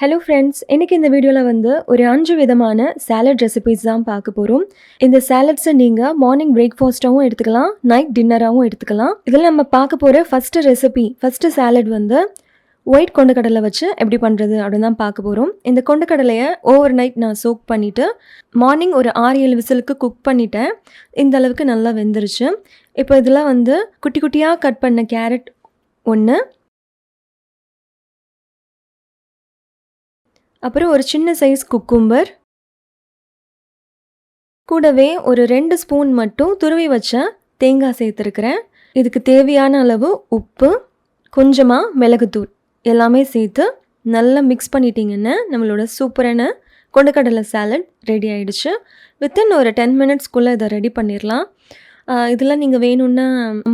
Hello friends இன்றைக்கி இந்த வீடியோவில் வந்து ஒரு அஞ்சு விதமான சாலட் ரெசிபிஸ் தான் பார்க்க போகிறோம் இந்த சாலட்ஸை நீங்கள் மார்னிங் பிரேக்ஃபாஸ்ட்டாகவும் எடுத்துக்கலாம் நைட் டின்னராகவும் எடுத்துக்கலாம். இதில் நம்ம பார்க்க போகிற ஃபஸ்ட்டு ரெசிபி ஃபஸ்ட்டு சாலட் வந்து ஒயிட் கொண்டக்கடலை வச்சு எப்படி பண்ணுறது அப்படின்னு தான் பார்க்க போகிறோம் இந்த கொண்டக்கடலையை ஓவர் நைட் நான் சோக் பண்ணிவிட்டு மார்னிங் ஒரு ஆறு ஏழு விசிலுக்கு குக் பண்ணிட்டேன். இந்த அளவுக்கு நல்லா வெந்துருச்சு. இப்போ இதில் வந்து குட்டி குட்டியாக கட் பண்ண கேரட் ஒன்று அப்புறம் ஒரு சின்ன சைஸ் குக்கும்பர் கூடவே ஒரு ரெண்டு ஸ்பூன் மட்டும் துருவி வச்ச தேங்காய் சேர்த்துருக்குறேன். இதுக்கு தேவையான அளவு உப்பு கொஞ்சமாக மிளகுத்தூள் எல்லாமே சேர்த்து நல்லா மிக்ஸ் பண்ணிட்டீங்கன்னா நம்மளோட சூப்பரான கொண்டக்கடலை சாலட் ரெடி ஆயிடுச்சு. வித்தின் ஒரு டென் மினிட்ஸ்க்குள்ளே இதை ரெடி பண்ணிடலாம். இதெல்லாம் நீங்கள் வேணும்னா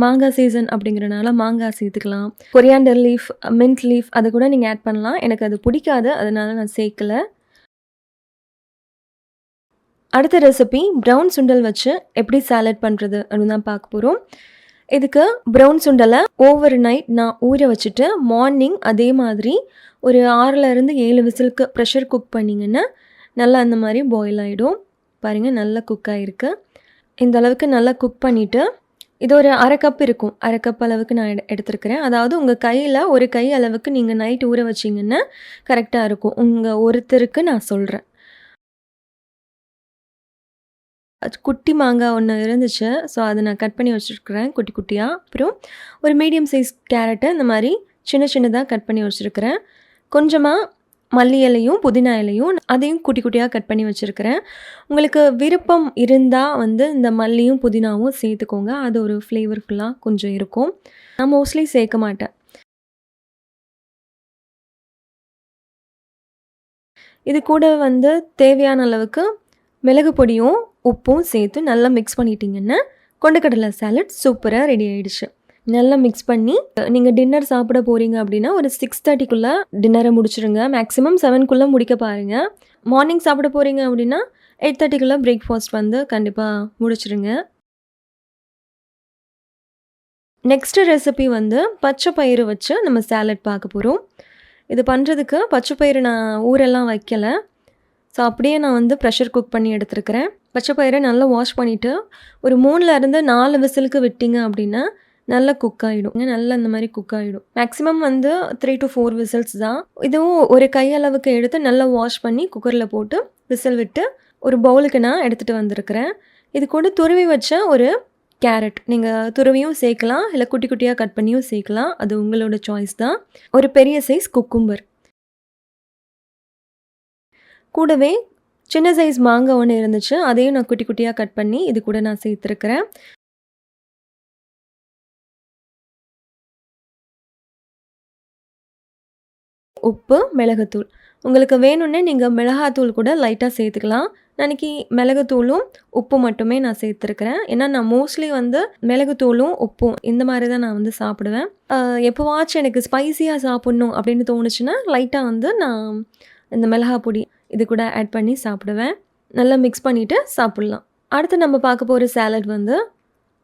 மாங்காய் சீசன் அப்படிங்கிறனால மாங்காய் சேர்த்துக்கலாம். கொரியாண்டர் லீஃப் மின்ட் லீஃப் அதை கூட நீங்கள் ஆட் பண்ணலாம். எனக்கு அது பிடிக்காது அதனால நான் சேர்க்கல. அடுத்த ரெசிபி ப்ரௌன் சுண்டல் வச்சு எப்படி சாலட் பண்ணுறது அப்படின்னு தான் பார்க்க போகிறோம் இதுக்கு ப்ரௌன் சுண்டலை ஓவர் நைட் நான் ஊற வச்சுட்டு மார்னிங் அதே மாதிரி ஒரு ஆறுலேருந்து ஏழு விசிலுக்கு ப்ரெஷர் குக் பண்ணிங்கன்னா நல்லா அந்த மாதிரி பாயில் ஆகிடும் பாருங்கள் நல்லா குக் ஆகிருக்கு இந்த அளவுக்கு நல்லா குக் பண்ணிவிட்டு இது ஒரு அரை கப் இருக்கும். அரை கப் அளவுக்கு நான் எடு எடுத்துருக்கிறேன். அதாவது உங்கள் கையில் ஒரு கை அளவுக்கு நீங்கள் நைட் ஊற வச்சிங்கன்னா கரெக்டாக இருக்கும். உங்கள் ஒருத்தருக்கு நான் சொல்கிறேன் குட்டி மாங்காய் ஒன்று இருந்துச்சு. ஸோ அதை நான் கட் பண்ணி வச்சுருக்கிறேன். குட்டி குட்டியாக அப்புறம் ஒரு மீடியம் சைஸ் கேரட்டை இந்த மாதிரி சின்ன சின்னதாக கட் பண்ணி வச்சுருக்கிறேன். கொஞ்சமாக மல்லி இலையும் புதினா இலையும் அதையும் குட்டி குட்டியாக கட் பண்ணி வச்சுருக்கிறேன். உங்களுக்கு விருப்பம் இருந்தால் வந்து இந்த மல்லியும் புதினாவும் சேர்த்துக்கோங்க. அது ஒரு ஃப்ளேவர்ஃபுல்லாக கொஞ்சம் இருக்கும். நான் மோஸ்ட்லி சேர்க்க மாட்டேன். இது கூட வந்து தேவையான அளவுக்கு மிளகு பொடியும் உப்பும் சேர்த்து நல்லா மிக்ஸ் பண்ணிட்டீங்கன்னா கொண்டக்கடலை சாலட் சூப்பராக ரெடி ஆயிடுச்சு. நல்லா மிக்ஸ் பண்ணி நீங்கள் டின்னர் சாப்பிட போகிறீங்க அப்படின்னா ஒரு சிக்ஸ் தேர்ட்டிக்குள்ளே டின்னரை முடிச்சிடுங்க மேக்ஸிமம் செவன்குள்ளே முடிக்க பாருங்கள் மார்னிங் சாப்பிட போகிறீங்க அப்படின்னா எயிட் தேர்ட்டிக்குள்ளே பிரேக்ஃபாஸ்ட் வந்து கண்டிப்பாக முடிச்சிடுங்க நெக்ஸ்ட்டு ரெசிபி வந்து பச்சை பயிறு வச்சு நம்ம சேலட் பார்க்க போகிறோம் இது பண்ணுறதுக்கு பச்சை பயிறு நான் ஊரெல்லாம் வைக்கலை. ஸோ அப்படியே நான் வந்து ப்ரெஷர் குக் பண்ணி எடுத்துருக்கிறேன். பச்சை பயிரை நல்லா வாஷ் பண்ணிவிட்டு ஒரு மூணுலேருந்து நாலு விசிலுக்கு விட்டிங்க அப்படின்னா நல்லா குக் ஆகிடும் நல்லா இந்த மாதிரி குக் ஆகிடும் மேக்ஸிமம் வந்து த்ரீ டு ஃபோர் விசில்ஸ் தான். இதுவும் ஒரு கையளவுக்கு எடுத்து நல்லா வாஷ் பண்ணி குக்கரில் போட்டு விசில் விட்டு ஒரு பவுலுக்கு நான் எடுத்துகிட்டு வந்திருக்கிறேன். இது கூட துருவி வச்ச ஒரு கேரட் நீங்கள் துருவியும் சேர்க்கலாம். இல்லை குட்டி குட்டியாக கட் பண்ணியும் சேர்க்கலாம். அது உங்களோட சாய்ஸ் தான். ஒரு பெரிய சைஸ் குக்கும்பர் கூடவே சின்ன சைஸ் மாங்காய் ஒன்று இருந்துச்சு. அதையும் நான் குட்டி குட்டியாக கட் பண்ணி இது கூட நான் சேர்த்துருக்கிறேன். உப்பு மிளகுத்தூள். உங்களுக்கு வேணும்னே நீங்கள் மிளகாத்தூள் கூட லைட்டாக சேர்த்துக்கலாம். அன்றைக்கி மிளகுத்தூளும் உப்பு மட்டுமே நான் சேர்த்துருக்கிறேன். ஏன்னா நான் மோஸ்ட்லி வந்து மிளகுத்தூளும் உப்பும் இந்த மாதிரி தான் நான் வந்து சாப்பிடுவேன். எப்போவாச்சும் எனக்கு ஸ்பைஸியாக சாப்பிட்ணும் அப்படின்னு தோணுச்சுன்னா லைட்டாக வந்து நான் இந்த மிளகா பொடி இது கூட ஆட் பண்ணி சாப்பிடுவேன். நல்லா மிக்ஸ் பண்ணிவிட்டு சாப்பிட்லாம். அடுத்து நம்ம பார்க்க போகிற சேலட் வந்து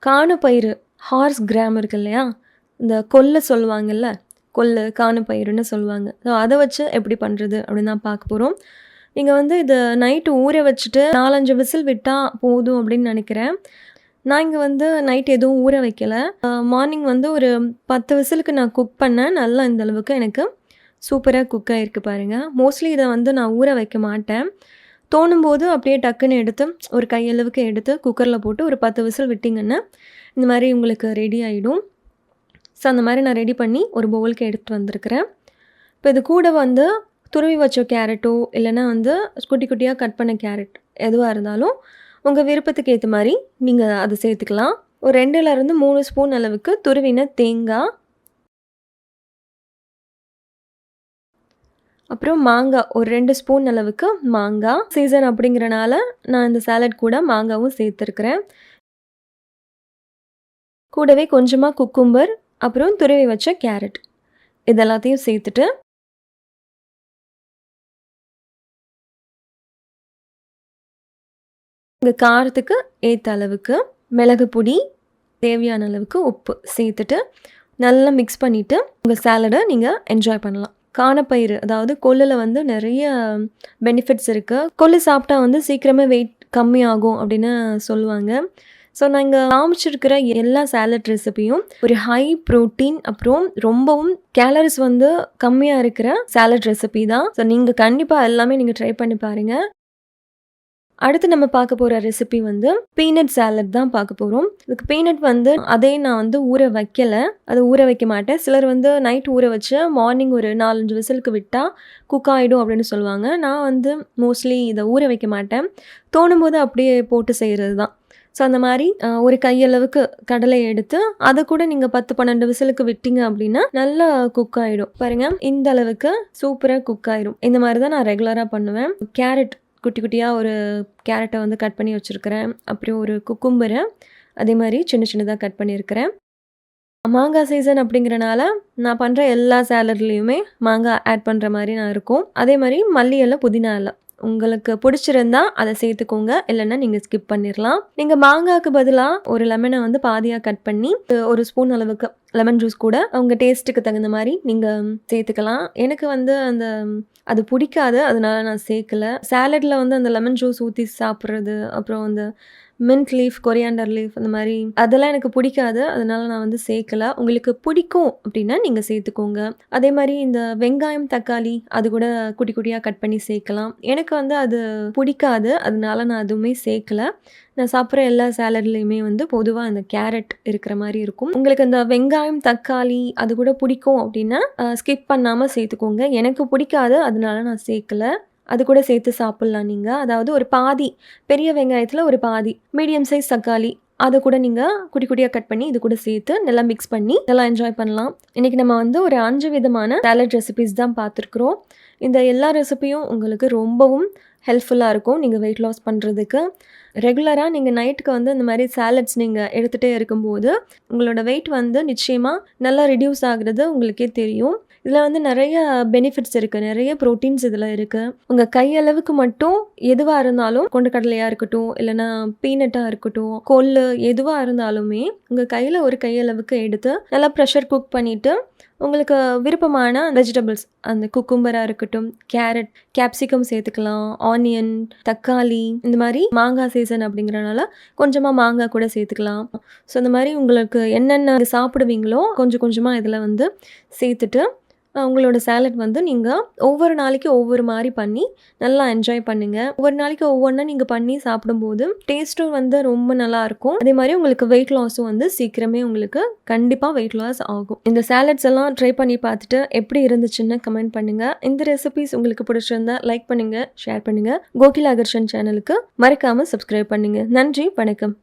காணப்பயிறு ஹார்ஸ் கிராம் இருக்கு இல்லையா? இந்த கொல்லை சொல்லுவாங்கல்ல? கொல்லு காணுப்பயிறுன்னு சொல்லுவாங்க. ஸோ அதை வச்சு எப்படி பண்ணுறது அப்படின்னு தான் பார்க்க போகிறோம் நீங்கள் வந்து இதை நைட்டு ஊற வச்சுட்டு நாலஞ்சு விசில் விட்டால் போதும் அப்படின்னு நினைக்கிறேன். நான் இங்கே வந்து நைட் எதுவும் ஊற வைக்கலை. மார்னிங் வந்து ஒரு பத்து விசிலுக்கு நான் குக் பண்ணேன். நல்லா இந்த அளவுக்கு எனக்கு சூப்பராக குக் ஆகிருக்கு பாருங்கள் மோஸ்ட்லி இதை வந்து நான் ஊற வைக்க மாட்டேன். தோணும்போது அப்படியே டக்குன்னு எடுத்து ஒரு கையளவுக்கு எடுத்து குக்கரில் போட்டு ஒரு பத்து விசில் விட்டிங்கன்னா இந்த மாதிரி உங்களுக்கு ரெடி ஆகிடும் ஸோ அந்த மாதிரி நான் ரெடி பண்ணி ஒரு பவுலுக்கு எடுத்துகிட்டு வந்திருக்கிறேன். இப்போ இது கூட வந்து துருவி வச்ச கேரட்டோ இல்லைனா வந்து குட்டி குட்டியாக கட் பண்ண கேரட் எதுவாக இருந்தாலும் உங்கள் விருப்பத்துக்கு ஏற்ற மாதிரி நீங்கள் அதை சேர்த்துக்கலாம். ஒரு ரெண்டுலேருந்து மூணு ஸ்பூன் அளவுக்கு துருவின தேங்காய். அப்புறம் மாங்காய் ஒரு ரெண்டு ஸ்பூன் அளவுக்கு மாங்காய். சீசன் அப்படிங்கிறனால நான் இந்த சாலட் கூட மாங்காவும் சேர்த்துருக்குறேன். கூடவே கொஞ்சமாக குக்கும்பர் அப்புறம் துருவி வச்ச கேரட். இதெல்லாத்தையும் சேர்த்துட்டு உங்கள் காரத்துக்கு ஏற்ற அளவுக்கு மிளகு பொடி தேவையான அளவுக்கு உப்பு சேர்த்துட்டு நல்லா மிக்ஸ் பண்ணிவிட்டு உங்கள் சாலடை நீங்கள் என்ஜாய் பண்ணலாம். கானப்பயிறு அதாவது கொள்ளில் வந்து நிறைய பெனிஃபிட்ஸ் இருக்குது கொல்லு சாப்பிட்டா வந்து சீக்கிரமே வெயிட் கம்மியாகும் அப்படின்னு சொல்லுவாங்க. ஸோ நான் இங்கே காமிச்சிருக்கிற எல்லா சேலட் ரெசிபியும் ஒரு ஹை ப்ரோட்டீன் அப்புறம் ரொம்பவும் கேலரிஸ் வந்து கம்மியாக இருக்கிற சேலட் ரெசிபி தான். ஸோ நீங்கள் கண்டிப்பாக எல்லாமே நீங்கள் ட்ரை பண்ணி பாருங்கள் அடுத்து நம்ம பார்க்க போகிற ரெசிபி வந்து பீனட் சாலட் தான் பார்க்க போகிறோம் இதுக்கு பீனட் வந்து அதே நான் வந்து ஊற வைக்கலை. அது ஊற வைக்க மாட்டேன். சிலர் வந்து நைட் ஊற வச்சு மார்னிங் ஒரு நாலஞ்சு விசிலுக்கு விட்டால் குக் ஆகிடும் அப்படின்னு சொல்லுவாங்க. நான் வந்து மோஸ்ட்லி இதை ஊற வைக்க மாட்டேன். தோணும் போது அப்படியே போட்டு செய்கிறது தான். ஸோ அந்த மாதிரி ஒரு கையளவுக்கு கடலை எடுத்து அதை கூட நீங்கள் பத்து பன்னெண்டு விசிலுக்கு விட்டீங்க அப்படின்னா நல்லா குக் ஆகிடும் பாருங்கள் இந்த அளவுக்கு சூப்பராக குக் ஆயிடும் இந்த மாதிரி தான் நான் ரெகுலராக பண்ணுவேன். கேரட் குட்டி குட்டியாக ஒரு கேரட்டை வந்து கட் பண்ணி வச்சுருக்கிறேன். அப்புறம் ஒரு குக்கும்பரை அதே மாதிரி சின்ன சின்னதாக கட் பண்ணியிருக்கிறேன். மாங்காய் சீசன் அப்படிங்கிறனால நான் பண்ணுற எல்லா சேலட்லேயுமே மாங்காய் ஆட் பண்ணுற மாதிரி நான் இருக்கும். அதே மாதிரி மல்லி இலை புதினா இலை உங்களுக்கு பிடிச்சிருந்தா அதை சேர்த்துக்கோங்க. இல்லைன்னா நீங்கள் ஸ்கிப் பண்ணிடலாம் நீங்கள் மாங்காய்க்கு பதிலாக ஒரு லெமனை வந்து பாதியாக கட் பண்ணி ஒரு ஸ்பூன் அளவுக்கு லெமன் ஜூஸ் கூட உங்கள் டேஸ்ட்டுக்கு தகுந்த மாதிரி நீங்கள் சேர்த்துக்கலாம். எனக்கு வந்து அந்த அது பிடிக்காது அதனால நான் சேர்க்கல. சாலடில் வந்து அந்த லெமன் ஜூஸ் ஊற்றி சாப்பிட்றது அப்புறம் அந்த மின்ட் லீஃப் கொரியாண்டர் லீஃப் அந்த மாதிரி அதெல்லாம் எனக்கு பிடிக்காது அதனால நான் வந்து சேர்க்கல. உங்களுக்கு பிடிக்கும் அப்படின்னா நீங்கள் சேர்த்துக்கோங்க. அதே மாதிரி இந்த வெங்காயம் தக்காளி அது கூட குட்டி குட்டியாக கட் பண்ணி சேர்க்கலாம். எனக்கு வந்து அது பிடிக்காது அதனால நான் அதுவுமே சேர்க்கல. நான் சாப்பிட்ற எல்லா சேலட்லேயுமே வந்து பொதுவாக அந்த கேரட் இருக்கிற மாதிரி இருக்கும். உங்களுக்கு அந்த வெங்காயம் தக்காளி அது கூட பிடிக்கும் அப்படின்னா ஸ்கிப் பண்ணாமல் சேர்த்துக்கோங்க. எனக்கு பிடிக்காது அது அதனால நான் சேர்க்கல. அது கூட சேர்த்து சாப்பிட்லாம் நீங்கள் அதாவது ஒரு பாதி பெரிய வெங்காயத்தில் ஒரு பாதி மீடியம் சைஸ் தக்காளி அதை கூட நீங்கள் குட்டி குட்டியாக கட் பண்ணி இது கூட சேர்த்து நல்லா மிக்ஸ் பண்ணி நல்லா என்ஜாய் பண்ணலாம். இன்றைக்கி நம்ம வந்து ஒரு அஞ்சு விதமான சேலட் ரெசிபிஸ் தான் பார்த்துருக்குறோம். இந்த எல்லா ரெசிபியும் உங்களுக்கு ரொம்பவும் ஹெல்ப்ஃபுல்லாக இருக்கும். நீங்கள் வெயிட் லாஸ் பண்ணுறதுக்கு ரெகுலராக நீங்கள் நைட்டுக்கு வந்து இந்த மாதிரி சாலட்ஸ் நீங்கள் எடுத்துகிட்டே இருக்கும்போது உங்களோட வெயிட் வந்து நிச்சயமாக நல்லா ரிடியூஸ் ஆகுறது உங்களுக்கே தெரியும். இதில் வந்து நிறைய பெனிஃபிட்ஸ் இருக்குது நிறைய ப்ரோட்டீன்ஸ் இதில் இருக்குது உங்கள் கையளவுக்கு மட்டும் எதுவாக இருந்தாலும் கொண்டக்கடலையாக இருக்கட்டும் இல்லைன்னா பீனட்டாக இருக்கட்டும் கொள்ளு எதுவாக இருந்தாலுமே உங்கள் கையில் ஒரு கையளவுக்கு எடுத்து நல்லா ப்ரெஷர் குக் பண்ணிவிட்டு உங்களுக்கு விருப்பமான வெஜிடபிள்ஸ் அந்த குக்கும்பராக இருக்கட்டும் கேரட் கேப்சிகம் சேர்த்துக்கலாம் ஆனியன் தக்காளி இந்த மாதிரி மாங்காய் சீசன் அப்படிங்கிறனால கொஞ்சமாக மாங்காய் கூட சேர்த்துக்கலாம். ஸோ இந்த மாதிரி உங்களுக்கு என்னென்ன சாப்பிடுவீங்களோ கொஞ்சம் கொஞ்சமாக இதில் வந்து சேர்த்துட்டு உங்களோட சேலட் வந்து நீங்கள் ஒவ்வொரு நாளைக்கு ஒவ்வொரு மாதிரி பண்ணி நல்லா என்ஜாய் பண்ணுங்கள் ஒவ்வொரு நாளைக்கு ஒவ்வொன்றா நீங்கள் பண்ணி சாப்பிடும்போது டேஸ்ட்டும் வந்து ரொம்ப நல்லாயிருக்கும் அதே மாதிரி உங்களுக்கு வெயிட் லாஸும் வந்து சீக்கிரமே உங்களுக்கு கண்டிப்பாக வெயிட் லாஸ் ஆகும். இந்த சேலட்ஸ் எல்லாம் ட்ரை பண்ணி பார்த்துட்டு எப்படி இருந்துச்சுன்னு கமெண்ட் பண்ணுங்கள் இந்த ரெசிபிஸ் உங்களுக்கு பிடிச்சிருந்தா லைக் பண்ணுங்கள் ஷேர் பண்ணுங்கள் கோகில் அகர்ஷன் சேனலுக்கு மறக்காமல் சப்ஸ்கிரைப் பண்ணுங்கள் நன்றி வணக்கம்.